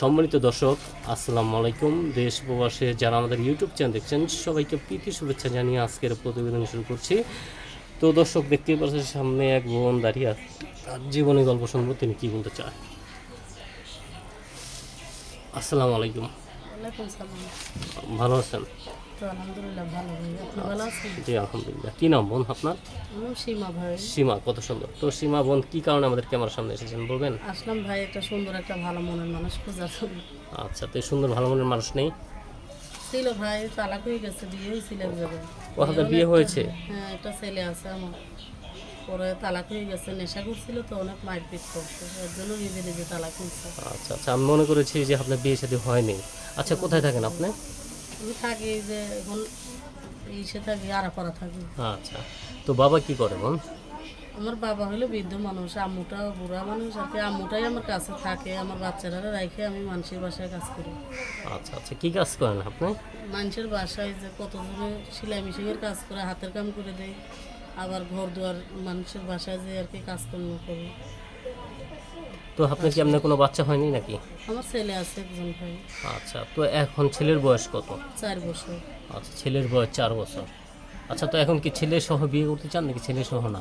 সম্মানিত দর্শক আসসালামু আলাইকুম। দেশ প্রবাসে যারা আমাদের ইউটিউব চ্যানেল দেখছেন সবাইকে প্রীতি শুভেচ্ছা জানিয়ে আজকের প্রতিবেদন শুরু করছি। তো দর্শক দেখতেই পাচ্ছেন সামনে এক বোন দাঁড়িয়ে তার জীবনী গল্প শুনব তিনি কী বলতে চায়? আসসালামু আলাইকুম। ভালো আছেন? আলহামদুলিল্লাহ ভালো। ভাই আপনি ভালো আছেন? জি আলহামদুলিল্লাহ। কী নাম বোন আপনার? সীমা ভাই। সীমা কত সুন্দর। তো সীমা বোন কী কারণে আমাদের ক্যামেরার সামনে এসেছেন বলবেন? আসলাম ভাই একটা সুন্দর একটা ভালো মনের মানুষ খোঁজার জন্য আচ্ছা তো সুন্দর ভালো মনের মানুষ নেই? ছিল ভাই তালাক হয়ে গেছে বিয়ে হয়েছিল বিয়ে হয়েছে? হ্যাঁ একটা ছেলে আছে আমার। পরে তালাক হয়ে গেছে নেশা করছিল তো অনেক মারপিট করছে এর জন্য নিজে নিজে তালাক হয়েছে। আচ্ছা আচ্ছা আমি মনে করেছি যে আপনার বিয়ে শাদী হয়নি। আচ্ছা কোথায় থাকেন আপনি? আমি থাকি যে এখন ইসে থাকি আরাপাড়া থাকি। আচ্ছা। তো বাবা কি করে বোন আমার বাবা হলো বৃদ্ধ মানুষ আম্মুটা বুড়া মানুষ আর কি আম্মুটাই আমার কাছে থাকে আমার বাচ্চারা রাখে আমি মানুষের বাসায় কাজ করি। আচ্ছা আচ্ছা। কি কাজ করেন আপনি? মানুষের বাসায় যে কতজনে সেলাই মেশিনের কাজ করে হাতের কাম করে দেয় আবার ঘর দুয়ার মানুষের বাসায় যে আর কি কাজকর্ম করে। তো আপনার কি আপনার কোনো বাচ্চা হয়নি নাকি? আমার ছেলে আছে একজন ভাই। আচ্ছা তো এখন ছেলের বয়স কত? চার বছর। আচ্ছা ছেলের বয়স চার বছর। আচ্ছা তো এখন কি ছেলে সহ বিয়ে করতে চান নাকি ছেলে সহ না?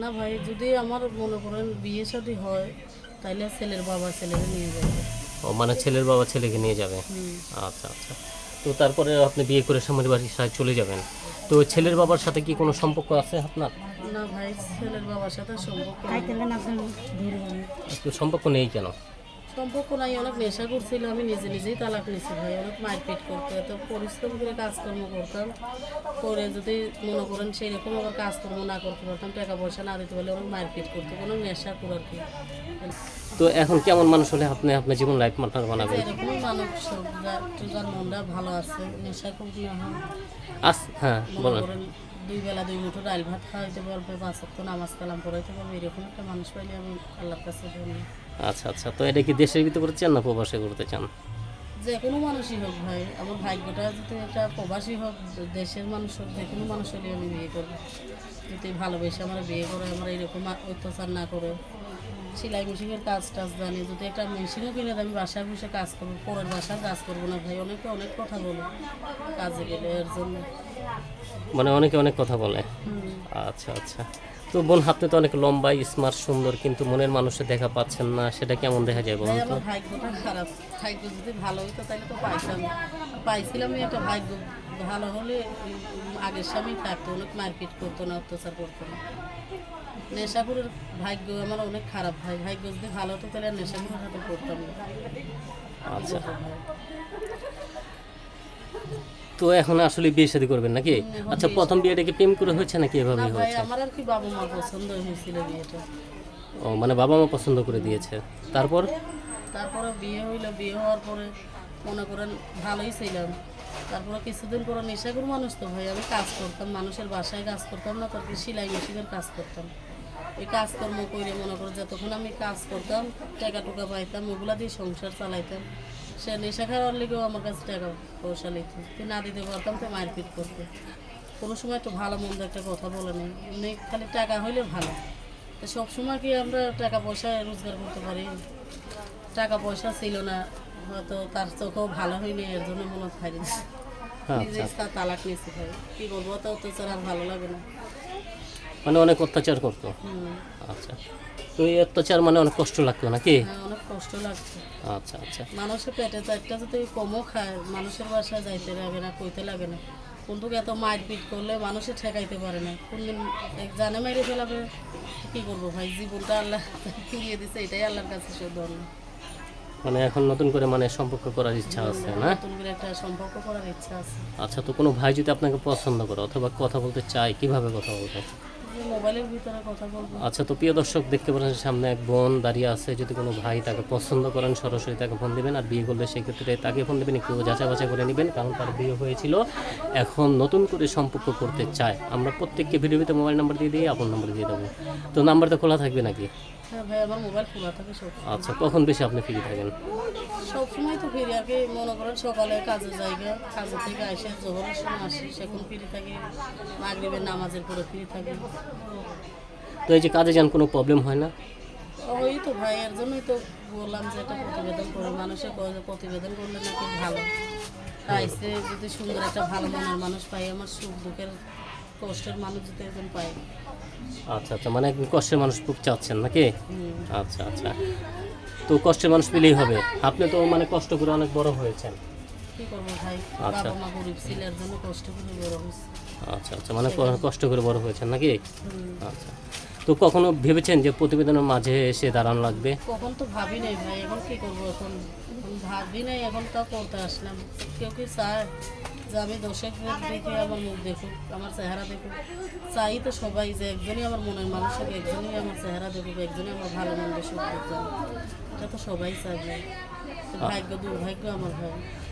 না ভাই যদি আমার মনে করেন বিয়ে শাদী হয় তাহলে ছেলের বাবা ছেলেকে নিয়ে যাবে। ও মানে ছেলের বাবা ছেলেকে নিয়ে যাবে? আচ্ছা আচ্ছা। তো তারপরে আপনি বিয়ে করে স্বামীর বাড়ির সাথে চলে যাবেন। তো ছেলের বাবার সাথে কি কোনো সম্পর্ক আছে আপনার? না ভাই ছেলের বাবার সাথে সম্পর্ক নাই। তো সম্পর্ক নেই কেন? সম্পর্ক নাই অনেক নেশা করছিল আমি নিজে নিজেই তালাক নিছি ভাই অনেক মারপিট করতো এত পরিশ্রম করে কাজকর্ম করতাম। করে যদি মনে করেন সেই রকম আবার কাজকর্ম না করতে পারতাম টাকা পয়সা না দিতে পারলে অনেক মারপিট করতো কোনো নেশা করে আর কি। তো এখন কেমন মানুষ হলে আপনি আপনার জীবন লাইফ মার্টার বানাবেন এরকমই মানুষ যার মনটা ভালো আছে নেশা খুব না হ্যাঁ মনে বলেন। করেন দুই বেলা দুই মুঠো ডাল ভাত খাওয়াইতে পারবে পাঁচ তো নামাজ কালাম পড়াইতে পারবে এরকম একটা মানুষ পাইলে আমি আল্লাহর কাছে ধন্য। আচ্ছা আচ্ছা তো এটা কি দেশের ভিতরে করতে চান না প্রবাসে করতে চান? যে কোনো মানুষই হোক ভাই আমার ভাগ্যটা যদি একটা প্রবাসী হোক দেশের মানুষ হোক যে কোনো মানুষ হলে আমি বিয়ে করব। যদি ভালোবেসে আমার বিয়ে করে আমার এরকম অত্যাচার না করে। সেলাই মেশিনের কাজ টাজ জানি যদি একটা মেশিনও কিনে আমি বাসায় বসে কাজ করব পরের বাসার কাজ করব না ভাই অনেকে অনেক কথা বলে কাজে গেলে এর জন্য। মানে অনেকে অনেক কথা বলে। আচ্ছা আচ্ছা। তো বোন হাতে তো অনেক লম্বা স্মার্ট সুন্দর কিন্তু মনের মানুষের দেখা পাচ্ছেন না সেটা কেমন দেখা যায় বলুন তো? ভাগ্যটা খারাপ। ভাগ্য যদি ভালো হতো তাহলে তো পাইতাম। পাইছিলাম একটা ভাগ্য। ভালো হলে আগের স্বামী থাকতো অনেক মারপিট করতো না অত্যাচার করতো না। নেশাকুরের ভাগ্য আমার অনেক খারাপ ভাই। ভাগ্য যদি ভালো হতো তাহলে আর নেশাকুরের সাথে করতাম না। আচ্ছা। তো এখন আসলে বিয়ে শাদী করবেন নাকি? আচ্ছা প্রথম বিয়েটা কি প্রেম করে হয়েছে নাকি এভাবে হয়েছে? আমার আর কি বাবা মা পছন্দ হয়েছিল বিয়েটা। ও মানে বাবা মা পছন্দ করে দিয়েছে। তারপর? তারপরে বিয়ে হইল বিয়ে হওয়ার পরে মনে করেন ভালোই ছিলাম। তারপরে কিছুদিন পরে নেশাগুর মানুষ তো ভাই আমি কাজ করতাম মানুষের বাসায় কাজ করতাম না তারপরে সেলাই মেশিনের কাজ করতাম। ওই কাজকর্ম করে মনে করো যতক্ষণ আমি কাজ করতাম টাকা টুকা পাইতাম ওগুলা দিয়ে সংসার চালাইতাম। সে নেশা খাওয়ার লেগেও আমার কাছে টাকা পয়সা লিখত না দিতে পারতাম তো মারপিট করতে। কোনো সময় একটু ভালো মন্দ একটা কথা বলে নেই। এমনি খালি টাকা হইলে ভালো। তো সবসময় কি আমরা টাকা পয়সা রোজগার করতে পারি? টাকা পয়সা ছিল না হয়তো তার চোখেও ভালো হয়নি এর জন্য মনে দিচ্ছে নিজে তালাক নিয়েছি ভাই। কি করব তো অত্যাচার আর ভালো লাগে না। মানে অনেক অত্যাচার করতো। আচ্ছা। তো এই অত্যাচার মানে অনেক কষ্ট লাগতো নাকি? হ্যাঁ অনেক কষ্ট লাগছে আচ্ছা আচ্ছা। মানুষের পেটে চারটা যদি কমও খায় মানুষের বাসায় যাইতে লাগে না কইতে লাগে না। কিন্তু এত মারপিট করলে মানুষে ঠেকাইতে পারে না। কোনদিন এক জানে মেরে ফেলাবে কি করব ভাই? জীবনটা আল্লাহ ফিরিয়ে দিছে এটাই আল্লাহর কাছে ধন্য মানে এখন নতুন করে মানে সম্পর্ক করার ইচ্ছা আছে না? নতুন করে একটা সম্পর্ক করার ইচ্ছা আছে। আচ্ছা তো কোনো ভাই যদি আপনাকে পছন্দ করে অথবা কথা বলতে চায় কীভাবে কথা বলবে? আচ্ছা তো প্রিয় দর্শক দেখতে পাচ্ছেন সামনে এক বোন দাঁড়িয়ে আছে। যদি কোনো ভাই তাকে পছন্দ করেন সরাসরি তাকে ফোন দেবেন। আর বিয়ে করলে সেক্ষেত্রে তাকে ফোন দেবেন একটু যাচাই বাছাই করে নেবেন। কারণ তার বিয়ে হয়েছিল এখন নতুন করে সম্পর্ক করতে চায়। আমরা প্রত্যেককে ভিডিওতে মোবাইল নাম্বার দিয়ে দিয়ে আপন নাম্বার দিয়ে দেবো। তো নাম্বার তো খোলা থাকবে নাকি? হ্যাঁ আচ্ছা কখন বেশি আপনি ফ্রি থাকেন? সবসময় তো ফিরি কি মনে করেন সকালে কাজের জায়গা কাজের থেকে আসে জোহরের সময় আসি সেখন ফিরে থাকি। মাগরিবের নামাজের পরে ফিরে থাকি। তো এই যে কাজে যান কোনো প্রবলেম হয় না? ওই তো ভাই এর জন্যই তো বললাম যে এটা প্রতিবেদন করে মানুষে কয় প্রতিবেদন করলে নাকি ভালো। তাইছে যদি সুন্দর একটা ভালো মনের মানুষ পাই আমার সুখ দুঃখের কষ্টের মানুষ যদি একজন পাই আচ্ছা আচ্ছা মানে একজন কষ্টের মানুষ খুব চাচ্ছেন নাকি? আচ্ছা আচ্ছা। তো কষ্টের মানুষ পেলেই হবে। আপনি তো মানে কষ্ট করে অনেক বড় হয়েছেন। কি করব ভাই? আচ্ছা। বাবা মা গরিব ছিল এর জন্য কষ্ট করে বড় হয়েছে। আচ্ছা আচ্ছা মানে কষ্ট করে বড় হয়েছেন নাকি। আচ্ছা। তো কখনো ভেবেছেন যে প্রতিবেদনের মাঝে এসে দাঁড়ানো লাগবে? কখন তো ভাবি নাই ভাই এখন কি করব এখন? ভাবি নাই এখন তাও করতে আসলাম। কেউ কি চায়? যে আমি দর্শক দেখে আমার মুখ দেখুক আমার চেহারা দেখুক। চাই তো সবাই যে একজনই আমার মনের মানুষ একজনই আমার চেহারা দেখুক একজনই আমার ভালো মন্দ সুখ দেখবে এটা তো সবাই চাই তো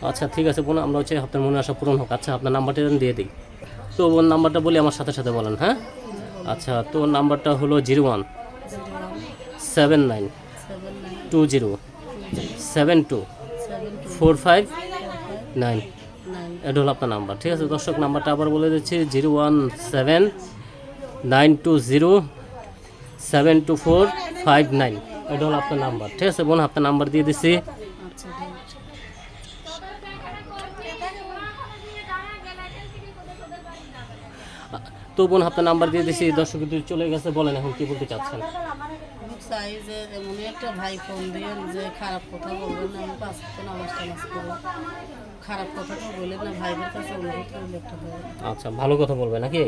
আচ্ছা ঠিক আছে বোন, আমরা হচ্ছে আপনার মনে আশা পূরণ হোক। আচ্ছা আপনার নাম্বারটা দিয়ে দিই। তো ওর নাম্বারটা বলি আমার সাথে সাথে বলেন হ্যাঁ? আচ্ছা তো ওর নাম্বারটা হলো zero one seven nine two zero seven two four five nine. এটা হলো আপনার নাম্বার, ঠিক আছে? দর্শক, নাম্বারটা আবার বলে দিচ্ছি, zero one seven nine two zero seven two four five nine. এটা হলো আপনার নাম্বার, ঠিক আছে বোন? আপনার নাম্বার দিয়ে দিচ্ছি। ঠিক তো বোন আপনার নাম্বার দিয়ে দিচ্ছি দর্শক যদি চলে গেছে বলেন এখন কি বলতে চাচ্ছেন? চাই যে একটা ভাই ফোন দিয়ে যে খারাপ কথা বলবেন না আমি পাঁচ তো নামাজ টামাজ করব খারাপ কথাটা বললেন না ভাইদের কাছে অনুরোধ করলে একটা ভাই আচ্ছা ভালো কথা বলবে নাকি?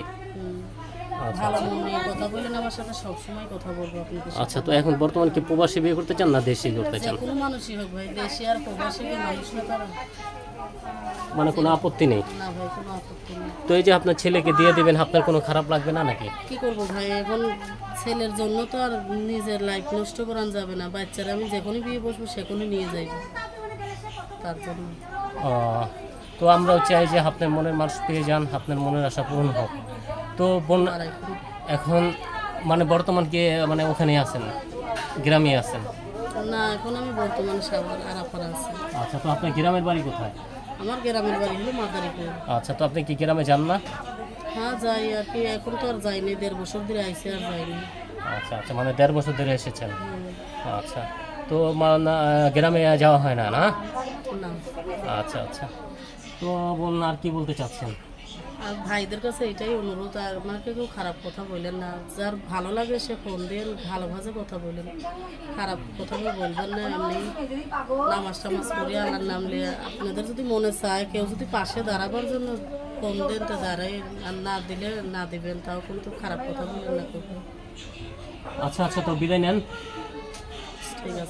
ভালো মন নিয়ে কথা বললেন আমার সাথে সবসময় কথা বলব আপনাদের সাথে। আচ্ছা তো এখন বর্তমানে কি প্রবাসী বিয়ে করতে চান না দেশি করতে যে চান? কোনো মানুষই হোক ভাই দেশি আর প্রবাসী মানুষ না তারা। মানে কোনো আপত্তি নেই? না ভাই কোনো আপত্তি নেই। তো এই যে আপনার ছেলেকে দিয়ে দিবেন আপনার কোনো খারাপ লাগবে না নাকি? কি করব ভাই এখন ছেলের জন্য তো আর নিজের লাইফ নষ্ট করান যাবে না। বাচ্চারা আমি যখনই বিয়ে বসবো সেখনই নিয়ে যাইব। তার জন্য। আহ, তো আমরাও চাই যে আপনার মনের মানুষ পেয়ে যান আপনার মনের আশা পূরণ হোক। তো বোন এখন মানে বর্তমান কি মানে ওখানে আছেন? গ্রামে আছেন? না এখন আমি বর্তমানে সাগর আরাপাড়া আছি। আচ্ছা তো আপনার গ্রামের বাড়ি কোথায়? আমার গ্রামের বাড়ি হলো মাদারীপুর। আচ্ছা তো আপনি কি গ্রামে যান না? হ্যাঁ যাই আর কি এখন তো আর যাইনি দেড় বছর ধরে আইসি আর যাইনি। আচ্ছা আচ্ছা মানে দেড় বছর ধরে এসেছেন? আচ্ছা তো মানে গ্রামে যাওয়া হয় না? না। আচ্ছা আচ্ছা। তো বলুন আর কি বলতে চাচ্ছেন? আর ভাইদের কাছে এটাই অনুরোধ, আর আমাকে কেউ খারাপ কথা বললেন না। যার ভালো লাগে সে ফোন দিয়ে ভালোভাবে কথা বলেন। খারাপ কথা বলবেন না, এমনি নামাজ টামাজ করি আল্লাহর নাম লিয়ে আপনাদের যদি মনে চায়, কেউ যদি পাশে দাঁড়াবার জন্য ফোন দেন, তো দাঁড়াই আর না দিলে না দিবেন, তাও কিন্তু খারাপ কথা বলবেন না আচ্ছা আচ্ছা তো বিদায় নেন।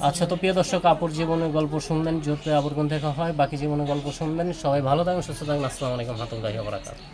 আচ্ছা তো প্রিয় দর্শক, আপুর জীবনের গল্প শুনবেন যত আবরকন দেখা হয়, বাকি জীবনের গল্প শুনবেন। সবাই ভালো থাকুন, সুস্থ থাকবেন আসসালামু আলাইকুম, হাতুল্লাহি ওয়া বারাকাতুহু।